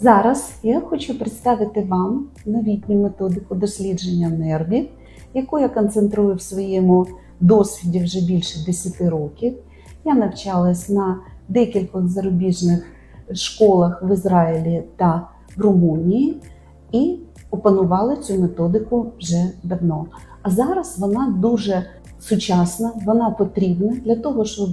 Зараз я хочу представити вам новітню методику дослідження нервів, яку я концентрую в своєму досвіді вже більше 10 років. Я навчалась на декількох зарубіжних школах в Ізраїлі та в Румунії і опанувала цю методику вже давно. А зараз вона дуже сучасна, вона потрібна для того, щоб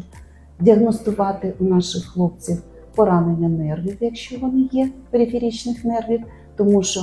діагностувати у наших хлопців поранення нервів, якщо вони є периферичних нервів, тому що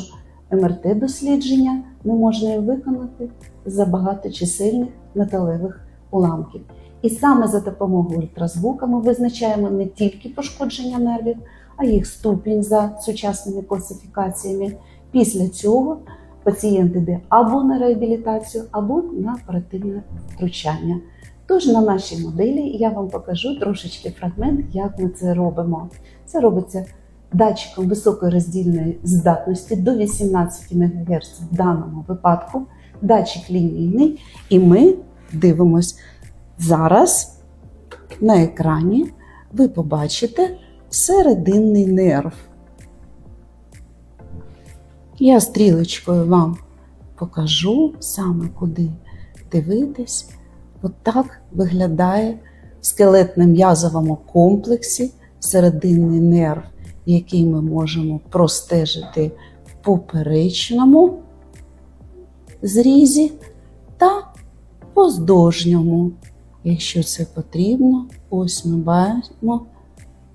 МРТ-дослідження не можна виконати за багаточисельних металевих уламків. І саме за допомогою ультразвука ми визначаємо не тільки пошкодження нервів, а їх ступінь за сучасними класифікаціями. Після цього пацієнт йде або на реабілітацію, або на оперативне втручання. Тож на нашій моделі я вам покажу трошечки фрагмент, як ми це робимо. Це робиться датчиком високої роздільної здатності до 18 МГц в даному випадку, датчик лінійний, і ми дивимось зараз на екрані. Ви побачите серединний нерв. Я стрілочкою вам покажу саме куди дивитись. От так виглядає в скелетно-м'язовому комплексі серединний нерв, який ми можемо простежити в поперечному зрізі та поздовжньому. Якщо це потрібно, ось ми бачимо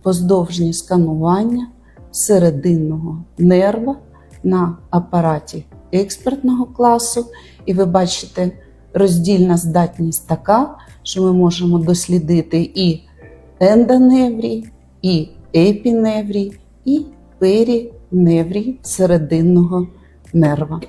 поздовжні сканування серединного нерва на апараті експертного класу, і ви бачите, роздільна здатність така, що ми можемо дослідити і ендоневрій, і епіневрій, і періневрій серединного нерва.